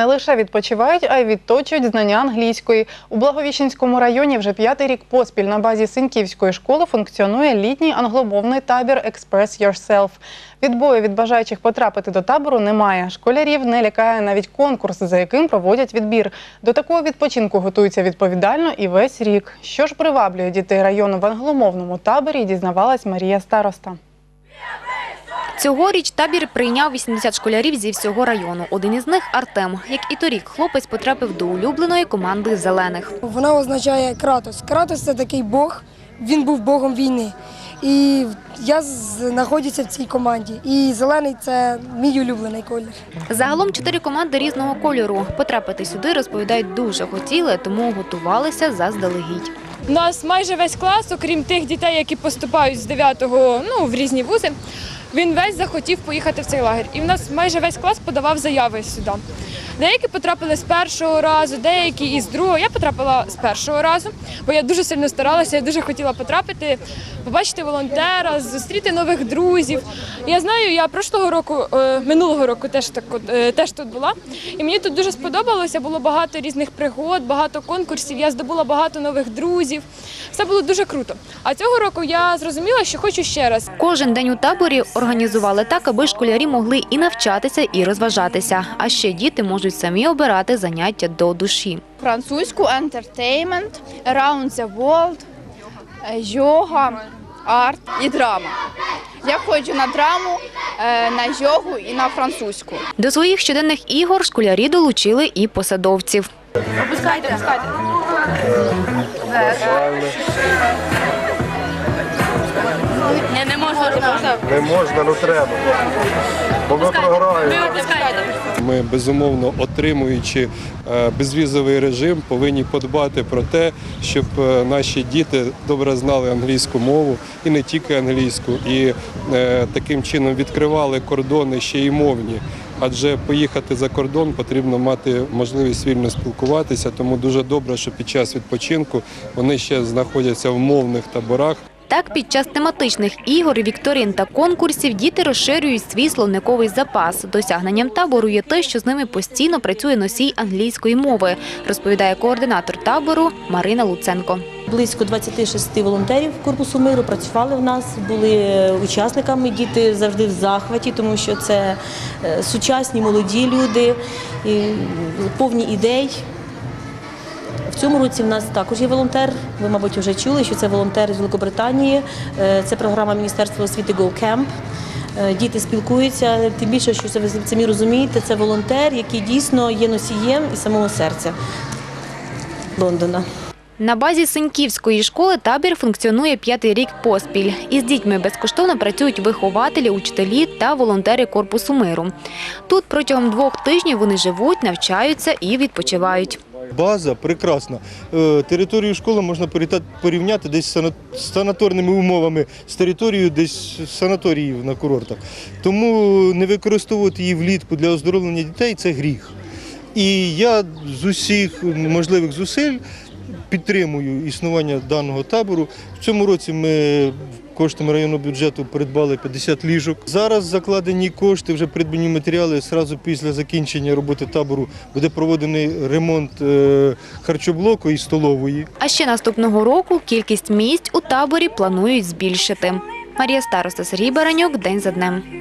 Не лише відпочивають, а й відточують знання англійської. У Благовіщенському районі вже п'ятий рік поспіль на базі Синьківської школи функціонує літній англомовний табір Express Yourself. Відбою від бажаючих потрапити до табору немає. Школярів не лякає навіть конкурс, за яким проводять відбір. До такого відпочинку готуються відповідально і весь рік. Що ж приваблює дітей району в англомовному таборі, дізнавалась Марія Староста. Цьогоріч табір прийняв 80 школярів зі всього району. Один із них Артем. Як і торік, хлопець потрапив до улюбленої команди зелених. Вона означає Кратос. Кратос це такий Бог, він був Богом війни. І я знаходжуся в цій команді. І зелений це мій улюблений колір. Загалом чотири команди різного кольору. Потрапити сюди, розповідають, дуже хотіли, тому готувалися заздалегідь. У нас майже весь клас, окрім тих дітей, які поступають з 9-го ну, в різні вузи, він весь захотів поїхати в цей лагерь. І в нас майже весь клас подавав заяви сюди. Деякі потрапили з першого разу, деякі із другого. Я потрапила з першого разу, бо я дуже сильно старалася, я дуже хотіла потрапити, побачити волонтера, зустріти нових друзів. Я знаю, я прошлого року, е, минулого року теж так е, теж тут була. І мені тут дуже сподобалося. Було багато різних пригод, багато конкурсів. Я здобула багато нових друзів. Все було дуже круто. А цього року я зрозуміла, що хочу ще раз. Кожен день у таборі організували так, аби школярі могли і навчатися, і розважатися. А ще діти можуть самі обирати заняття до душі. французьку entertainment, around the world, е, йога, арт і драма. Я ходжу на драму, е, на йогу і на французьку. До своїх щоденних ігор школярі долучили і посадовців. Опускайте, опускайте. Не можна. Не можна, ну треба. Бо ми програємо. Ми безумовно отримуючи е, безвізовий режим, повинні подбати про те, щоб е, наші діти добре знали англійську мову і не тільки англійську, і е, таким чином відкривали кордони ще й мовні. Адже поїхати за кордон потрібно мати можливість вільно спілкуватися, тому дуже добре, що під час відпочинку вони ще знаходяться в мовних таборах. Так, під час тематичних ігор, вікторин та конкурсів діти розширюють свій словниковий запас. Досягненням табору є те, що з ними постійно працює носій англійської мови, розповідає координатор табору Марина Луценко. Близько 26 волонтерів корпусу миру працювали в нас, були учасниками. Діти завжди в захваті, тому що це е, сучасні молоді люди, повні ідей. В цьому році в нас також є волонтер. Ви, мабуть, вже чули, що це волонтер з Великобританії. Е, Це програма Міністерства освіти GoCamp. Е, Діти спілкуються, тим більше, що ви самі розумієте, це волонтер, який дійсно є носієм і самого серця Лондона. На базі Синьківської школи табір функціонує п'ятий рік поспіль. Із дітьми безкоштовно працюють вихователі, учителі та волонтери корпусу миру. Тут протягом двох тижнів вони живуть, навчаються і відпочивають. База прекрасна. Е, Територію школи можна порівняти- десь з санаторними умовами з територією десь санаторіїв на курортах. Тому не використовувати її влітку для оздоровлення дітей це гріх. І я з усіх можливих зусиль підтримую існування даного табору. В цьому році ми коштами районного бюджету придбали 50 ліжок. Зараз закладені кошти, вже придбані матеріали. Зразу після закінчення роботи табору буде проведений ремонт е, харчоблоку і столової. А ще наступного року кількість місць у таборі планують збільшити. Марія Староста, Сергій Баранюк, День за днем.